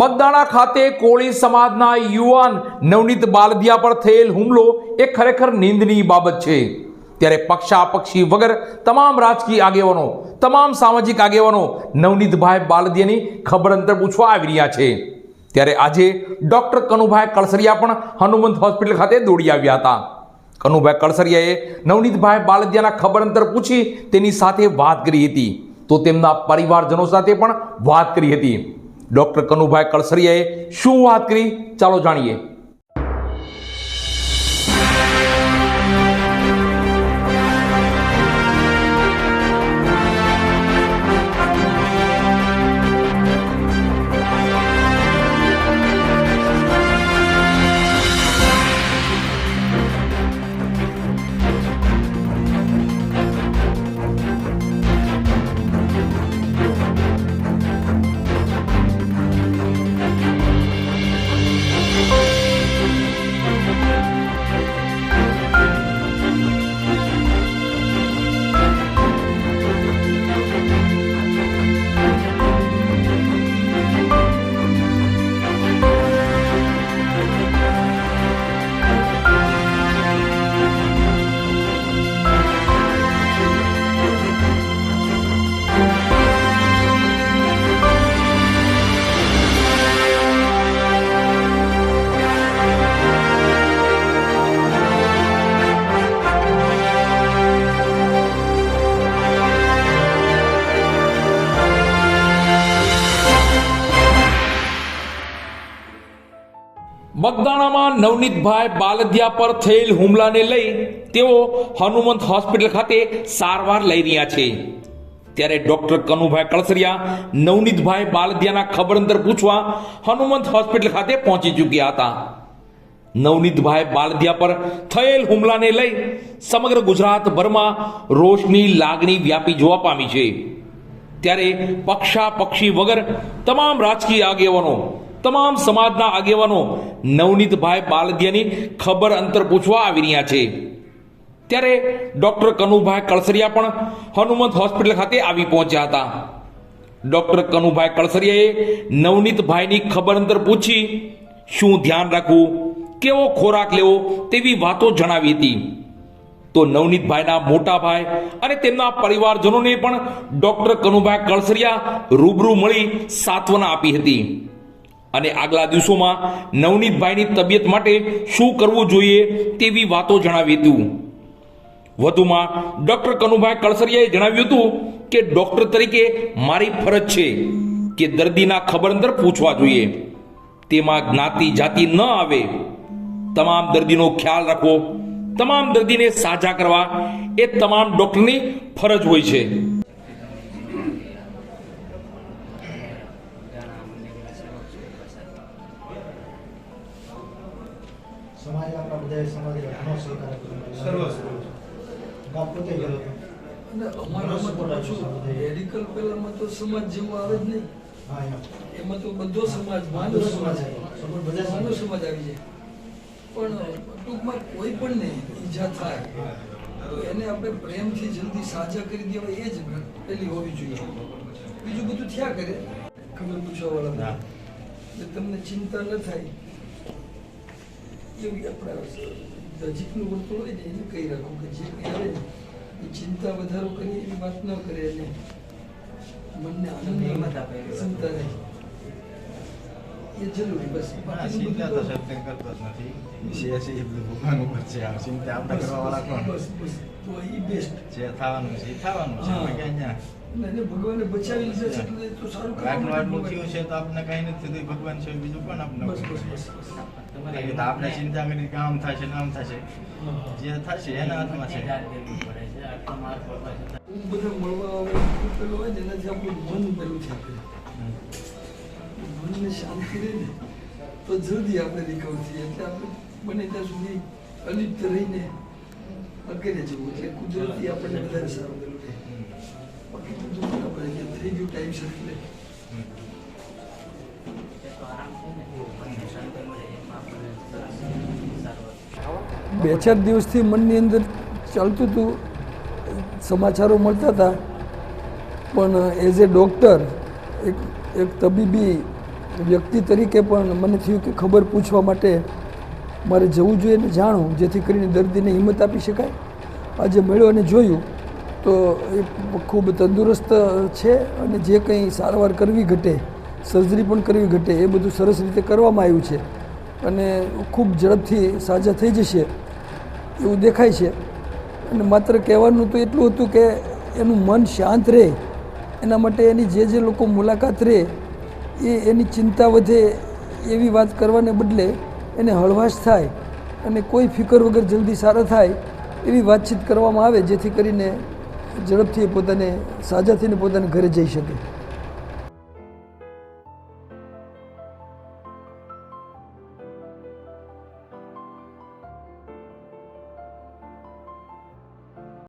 બગદાણા ખાતે કોળી સમાજના યુવાન નવનીત બાલદિયા પર થયેલ હુમલો એ ખરેખર નિંદનીય બાબત છે. ત્યારે પક્ષાપક્ષી વગર તમામ રાજકીય આગેવાનો, તમામ સામાજિક આગેવાનો નવનીતભાઈ બાલદિયાની ખબર અંતર પૂછવા આવી રહ્યા છે. ત્યારે આજે ડૉક્ટર કનુભાઈ કળસરિયા પણ હનુમંત હોસ્પિટલ ખાતે દોડી આવ્યા હતા. કનુભાઈ કળસરિયાએ નવનીતભાઈ બાલદિયાના ખબર અંતર પૂછી તેની સાથે વાત કરી હતી. તો તેમના પરિવારજનો સાથે પણ વાત કરી હતી. ડૉક્ટર કનુભાઈ કળસરિયાએ શું વાત કરી? ચાલો જાણીએ. બગદાણામાં નવનીતભાઈ બાલદિયા પર થયેલ હુમલાને લઈ તેઓ હનુમંત હોસ્પિટલ ખાતે સારવાર લઈ રહ્યા છે. ત્યારે ડોક્ટર કનુભાઈ કળસરિયા નવનીતભાઈ બાલદિયાના ખબર અંતર પૂછવા હનુમંત હોસ્પિટલ ખાતે પહોંચી ચૂક્યા હતા. નવનીતભાઈ બાલદિયા પર થયેલ હુમલાને લઈ સમગ્ર ગુજરાતભરમાં રોષની લાગણી વ્યાપી જોવા પામી છે. ત્યારે પક્ષા પક્ષી વગર તમામ રાજકીય આગેવાનો તમામ સમાજના આગેવાનો નવનીતભાઈ બાલદિયાની ખબર અંતર પૂછવા આવી રહ્યા છે. ત્યારે ડોક્ટર કનુભાઈ કળસરિયા પણ હનુમંત હોસ્પિટલ ખાતે આવી પહોંચ્યા હતા. ડોક્ટર કનુભાઈ કળસરિયાએ નવનીતભાઈની ખબર અંતર પૂછી શું ધ્યાન રાખવું, કેવો ખોરાક લેવો તેવી વાતો જણાવી હતી. તો નવનીતભાઈના મોટા ભાઈ અને તેમના પરિવારજનોને પણ ડોક્ટર કનુભાઈ કળસરિયા રૂબરૂ મળી સાંત્વના આપી હતી. અને આગલા દિવસોમાં નવનીતભાઈની તબિયત માટે શું કરવું જોઈએ તેવી વાતો જણાવી હતી વધુમાં ડોક્ટર કનુભાઈ કળસરિયાએ જણાવ્યું હતું કે ડોક્ટર તરીકે મારી ફરજ છે કે દર્દીના ખબર અંદર પૂછવા જોઈએ. તેમાં જ્ઞાતિ જાતિ ન આવે. તમામ દર્દીનો ખ્યાલ રાખવો, તમામ દર્દીને સાજા કરવા એ તમામ ડોક્ટરની ફરજ હોય છે. સમાજ આપણા બધા સમાજ ઘણો સહકાર આપ્યો. આવે જ નહીં એમાં તો બધો સમાજ માનવ સમાજ બધા માનવ સમાજ. આવી જાય પણ ટૂંકમાં કોઈ પણ ને ઈજા થાય તો એને આપણે પ્રેમથી જલ્દી સાજા કરી દેવાય એ જ પેલી હોવી જોઈએ બીજું બધું થયા કરે ખબર પૂછવા વાળા તમને ચિંતા ન થાય એવી આપણા નજીકનું વર્તુળ હોય ને એને કહી રાખવું કે જે કંઈ આવે ને એ ચિંતા વધારો કરીએ એવી વાત ન કરે અને મનને આનંદ હિંમત આપે. ક્ષમતા રહે. એ જરૂરી બસ. ના, બાકીનું ચિંતા તો સત્ય કરતો જ નથી. છે એ બધું ભગવાન ઉપર છે. આ ચિંતા આપણે કરવાવાળા કોણ બસ બસ તો એ બેસ્ટ જે થવાનું છે એ થવાનું છે. ક્યાં ભગવાને બચાવી લીધા છે એટલે તો સારું આટલું આટલું થયું છે તો આપણે કઈ નથી ભગવાન છે બીજું પણ આપણે બસ બસ બસ બસ. આપણે ચિંતા કરી કે આમ થશે આમ થશે. જે થશે એના હાથમાં છે. બધા મળવા આવે હોય ને એનાથી આપણું મન પેલું છે કરે મનને શાંતિ રહે ને તો જલ્દી આપણે રિકવર થઈએ. એટલે આપણે બને ત્યાં સુધી અલિપ્ત રહીને અકેલે જવું. એટલે કુદરતી આપણને વધારે સારું પેલું રહે બાકી બધું બરાબર છે. થઈ ગયું ટાઈમસર એટલે બે ચાર દિવસથી મનની અંદર ચાલતું હતું. સમાચારો મળતા હતા. પણ એઝ એ ડૉક્ટર એક એક તબીબી વ્યક્તિ તરીકે પણ મને થયું કે ખબર પૂછવા માટે મારે જવું જોઈએ અને જાણવું, જેથી કરીને દર્દીને હિંમત આપી શકાય. આજે મળ્યો અને જોયું. તો એ ખૂબ તંદુરસ્ત છે અને જે કંઈ સારવાર કરવી ઘટે, સર્જરી પણ કરવી ઘટે, એ બધું સરસ રીતે કરવામાં આવ્યું છે. અને ખૂબ ઝડપથી સાજા થઈ જશે એવું દેખાય છે. અને માત્ર કહેવાનું તો એટલું હતું કે એનું મન શાંત રહે, એના માટે એની જે જે લોકો મુલાકાત રહે, એ એની ચિંતા વધે એવી વાત કરવાને બદલે એને હળવાશ થાય અને કોઈ ફિકર વગર જલ્દી સારા થાય એવી વાતચીત કરવામાં આવે જેથી કરીને ઝડપથી પોતાને સાજા થઈને પોતાના ઘરે જઈ શકે.